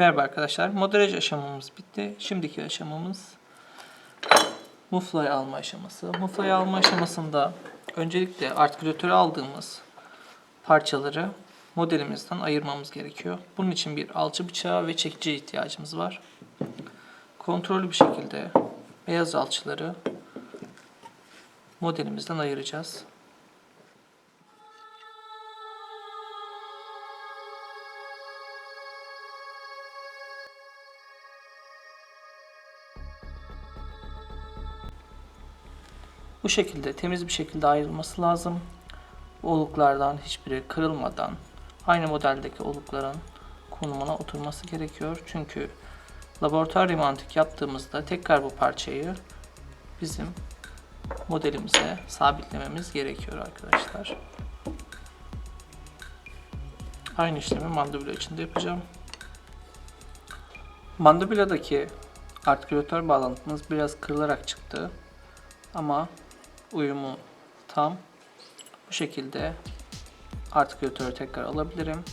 Merhaba arkadaşlar. Modelaj aşamamız bitti. Şimdiki aşamamız muflayı alma aşaması. Muflayı alma aşamasında öncelikle artikülatörü aldığımız parçaları modelimizden ayırmamız gerekiyor. Bunun için bir alçı bıçağı ve çekiciye ihtiyacımız var. Kontrollü bir şekilde beyaz alçıları modelimizden ayıracağız. Bu şekilde temiz bir şekilde ayrılması lazım. Oluklardan hiçbiri kırılmadan aynı modeldeki olukların konumuna oturması gerekiyor. Çünkü laboratuvar remantik yaptığımızda tekrar bu parçayı bizim modelimize sabitlememiz gerekiyor arkadaşlar. Aynı işlemi mandibula için de yapacağım. Mandibuladaki artikülatör bağlantımız biraz kırılarak çıktı. Ama uyumu tam. Bu şekilde artikülatörü tekrar alabilirim.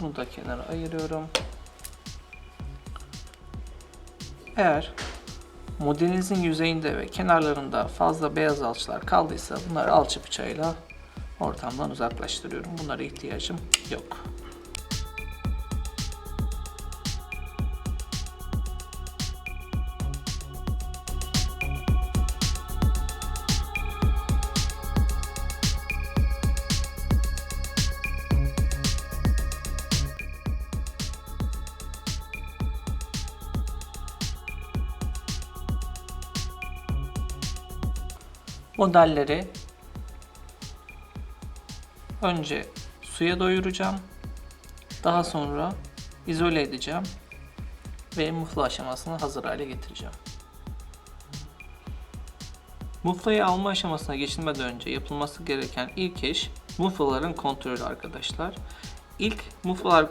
Bunu da kenara ayırıyorum. Eğer modelinizin yüzeyinde ve kenarlarında fazla beyaz alçılar kaldıysa bunları alçı bıçağıyla ortamdan uzaklaştırıyorum. Bunlara ihtiyacım yok. Modelleri önce suya doyuracağım. Daha sonra izole edeceğim ve mufla aşamasını hazır hale getireceğim. Muflayı alma aşamasına geçilmeden önce yapılması gereken ilk iş muflaların kontrolü arkadaşlar. İlk muflalar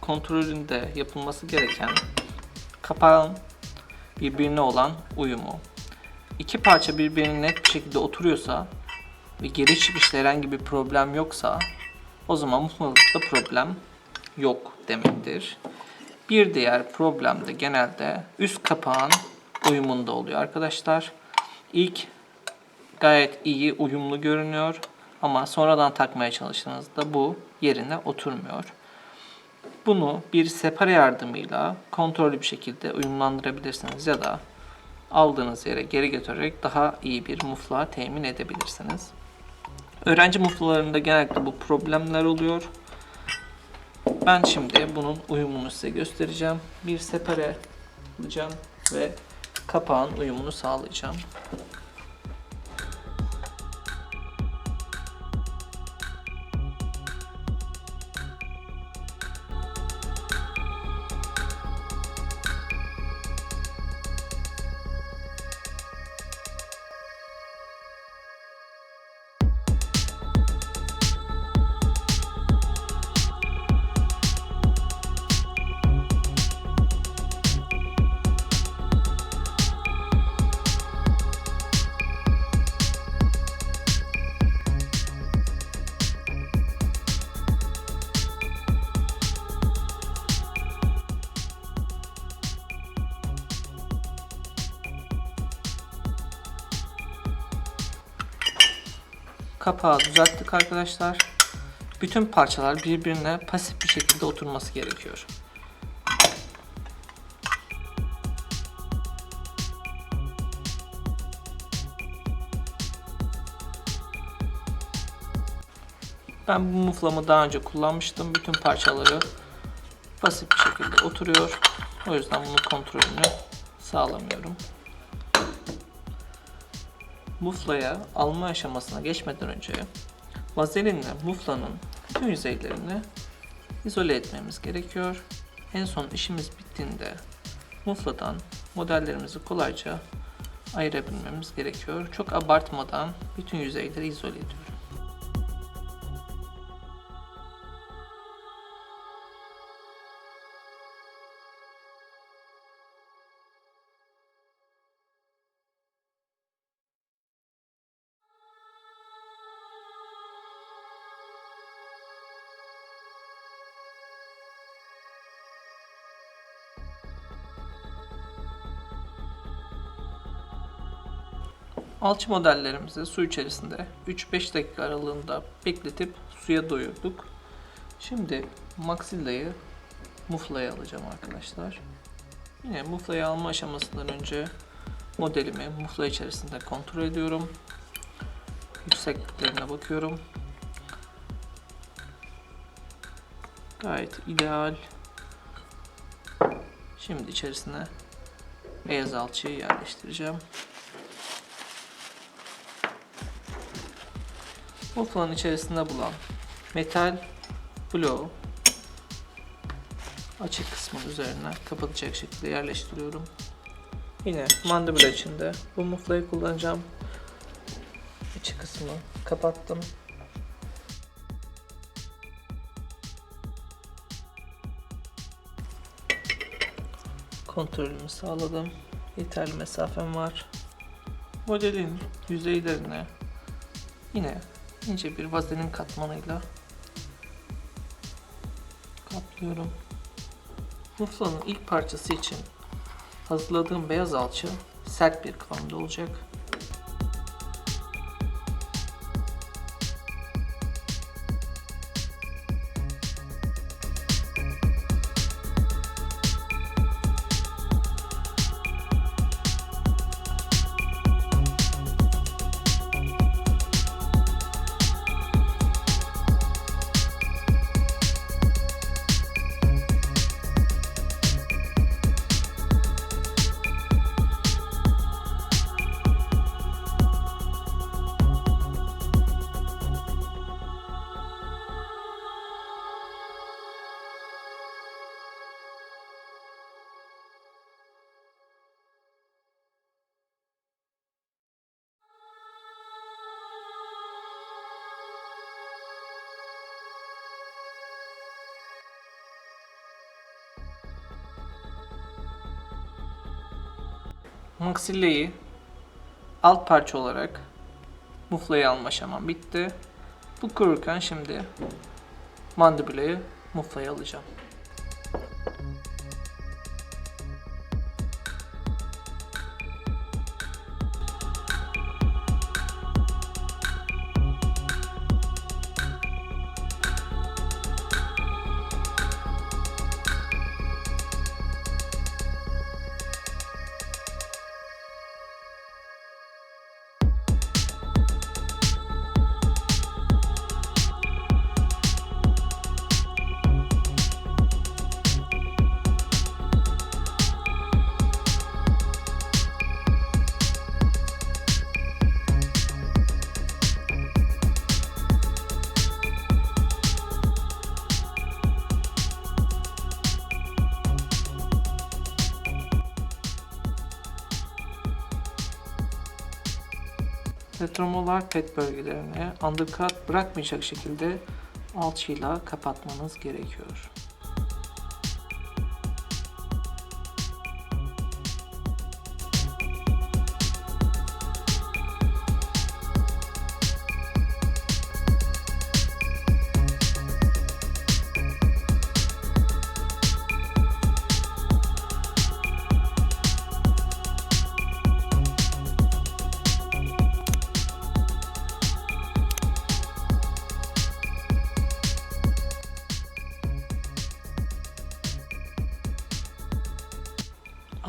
kontrolünde yapılması gereken kapağın birbirine olan uyumu. İki parça birbirine net bir şekilde oturuyorsa ve geri çıkışta herhangi bir problem yoksa o zaman muflalıkta problem yok demektir. Bir diğer problem de genelde üst kapağın uyumunda oluyor arkadaşlar. İlk gayet iyi uyumlu görünüyor ama sonradan takmaya çalıştığınızda bu yerine oturmuyor. Bunu bir separe yardımıyla kontrollü bir şekilde uyumlandırabilirsiniz ya da aldığınız yere geri götürerek daha iyi bir mufla temin edebilirsiniz. Öğrenci muflalarında genellikle bu problemler oluyor. Ben şimdi bunun uyumunu size göstereceğim. Bir separe alacağım ve kapağın uyumunu sağlayacağım. Kapağı düzelttik arkadaşlar. Bütün parçalar birbirine pasif bir şekilde oturması gerekiyor. Ben bu muflamı daha önce kullanmıştım. Bütün parçaları pasif bir şekilde oturuyor. O yüzden bunun kontrolünü sağlamıyorum. Muflaya alma aşamasına geçmeden önce vazelinle muflanın tüm yüzeylerini izole etmemiz gerekiyor. En son işimiz bittiğinde mufladan modellerimizi kolayca ayırabilmemiz gerekiyor. Çok abartmadan bütün yüzeyleri izole ediyorum. Alçı modellerimizi su içerisinde 3-5 dakika aralığında bekletip suya doyurduk. Şimdi Maxilla'yı muflaya alacağım arkadaşlar. Yine muflayı alma aşamasından önce modelimi mufla içerisinde kontrol ediyorum. Yüksekliklerine bakıyorum. Gayet ideal. Şimdi içerisine beyaz alçıyı yerleştireceğim. Muflanın içerisinde bulan metal bloğu açık kısmın üzerine kapatacak şekilde yerleştiriyorum. Yine mandibula içinde bu muflayı kullanacağım. İçi kısmı kapattım. Kontrolümü sağladım. Yeterli mesafem var. Modelin yüzeylerine yine ince bir vazelin katmanıyla kaplıyorum. Muflanın ilk parçası için hazırladığım beyaz alçı sert bir kıvamda olacak. Maxilla'yı alt parça olarak muflayı alma aşamam bitti. Bu kururken şimdi mandibulayı muflaya alacağım. Retromolar pet bölgelerine undercut bırakmayacak şekilde alçıyla kapatmanız gerekiyor.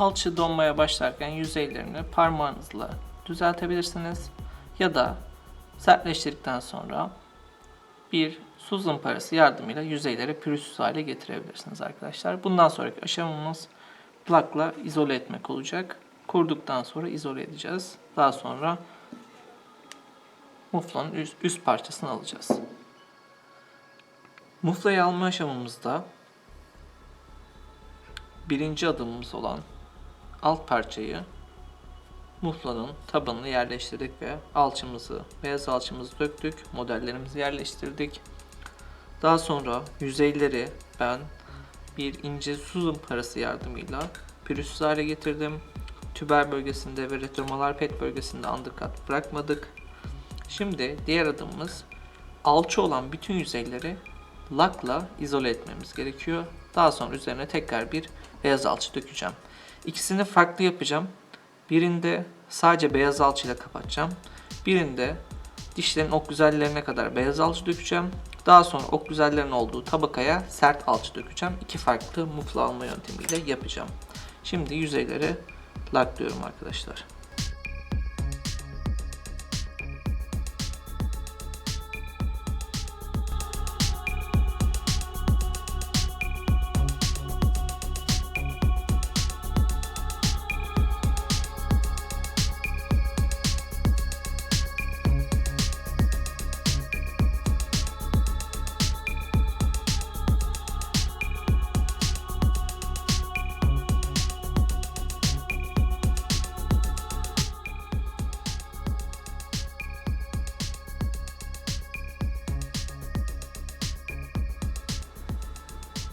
Alçı donmaya başlarken yüzeylerini parmağınızla düzeltebilirsiniz. Ya da sertleştirdikten sonra bir su zımparası yardımıyla yüzeyleri pürüzsüz hale getirebilirsiniz arkadaşlar. Bundan sonraki aşamamız plakla izole etmek olacak. Kurduktan sonra izole edeceğiz. Daha sonra muflanın üst, üst parçasını alacağız. Muflayı alma aşamamızda birinci adımımız olan alt parçayı muflanın tabanını yerleştirdik ve alçımızı, beyaz alçımızı döktük. Modellerimizi yerleştirdik. Daha sonra yüzeyleri ben bir ince su zımparası yardımıyla pürüzsüz hale getirdim. Tüber bölgesinde ve retromolar pet bölgesinde undercut bırakmadık. Şimdi diğer adımımız alçı olan bütün yüzeyleri lakla izole etmemiz gerekiyor. Daha sonra üzerine tekrar bir beyaz alçı dökeceğim. İkisini farklı yapacağım. Birinde sadece beyaz alçıyla kapatacağım. Birinde dişlerin ok güzellerine kadar beyaz alçı dökeceğim. Daha sonra ok güzellerin olduğu tabakaya sert alçı dökeceğim. İki farklı mufla alma yöntemiyle yapacağım. Şimdi yüzeyleri laklıyorum arkadaşlar.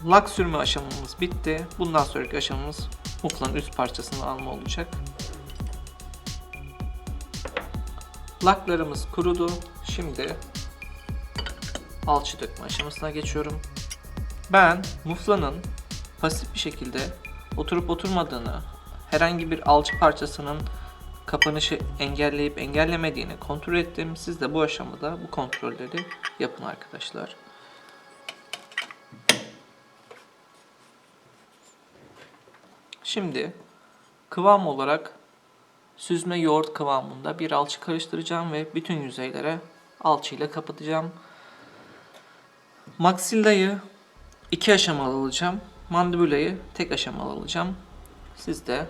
Lak sürme aşamamız bitti. Bundan sonraki aşamamız muflanın üst parçasını alma olacak. Laklarımız kurudu. Şimdi alçı dökme aşamasına geçiyorum. Ben muflanın pasif bir şekilde oturup oturmadığını, herhangi bir alçı parçasının kapanışı engelleyip engellemediğini kontrol ettim. Siz de bu aşamada bu kontrolleri yapın arkadaşlar. Şimdi kıvam olarak süzme yoğurt kıvamında bir alçı karıştıracağım ve bütün yüzeylere alçıyla kapatacağım. Maxilla'yı iki aşamalı alacağım. Mandibula'yı tek aşamalı alacağım. Siz de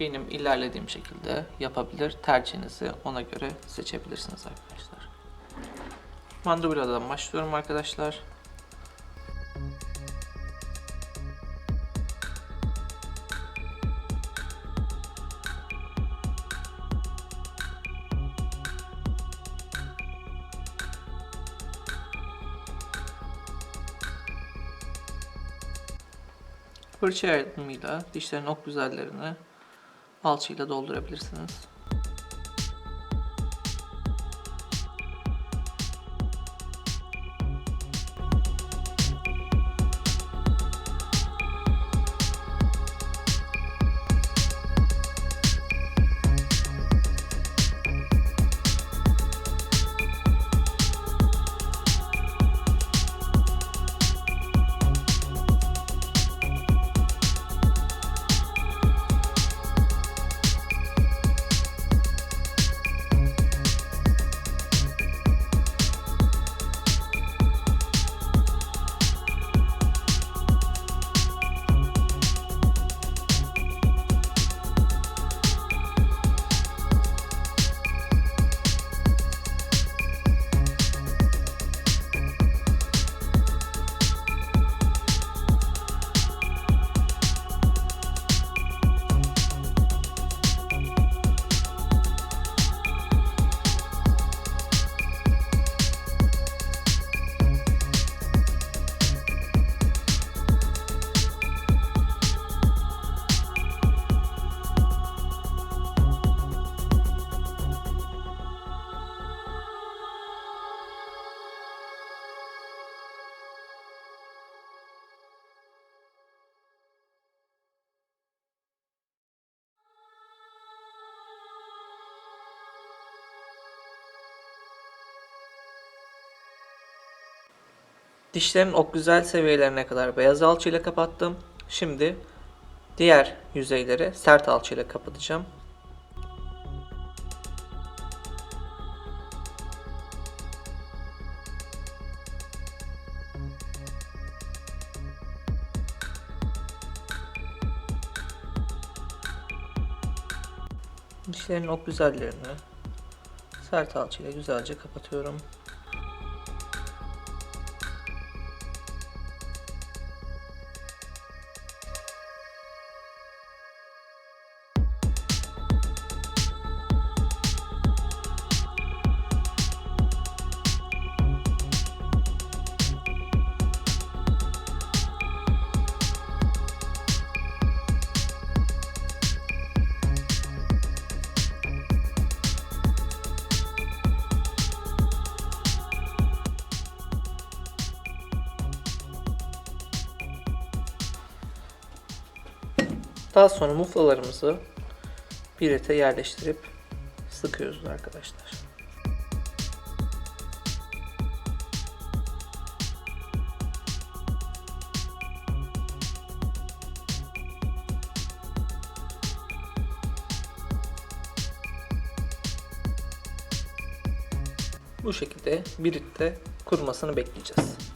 benim ilerlediğim şekilde yapabilir. Tercihinizi ona göre seçebilirsiniz arkadaşlar. Mandibula'dan başlıyorum arkadaşlar. Fırça yardımıyla dişlerin ok güzellerini alçıyla doldurabilirsiniz. Dişlerin ok güzel seviyelerine kadar beyaz alçıyla kapattım. Şimdi diğer yüzeyleri sert alçıyla kapatacağım. Dişlerin ok güzellerini sert alçıyla güzelce kapatıyorum. Daha sonra muflalarımızı birite yerleştirip sıkıyoruz arkadaşlar. Bu şekilde biritte kurumasını bekleyeceğiz.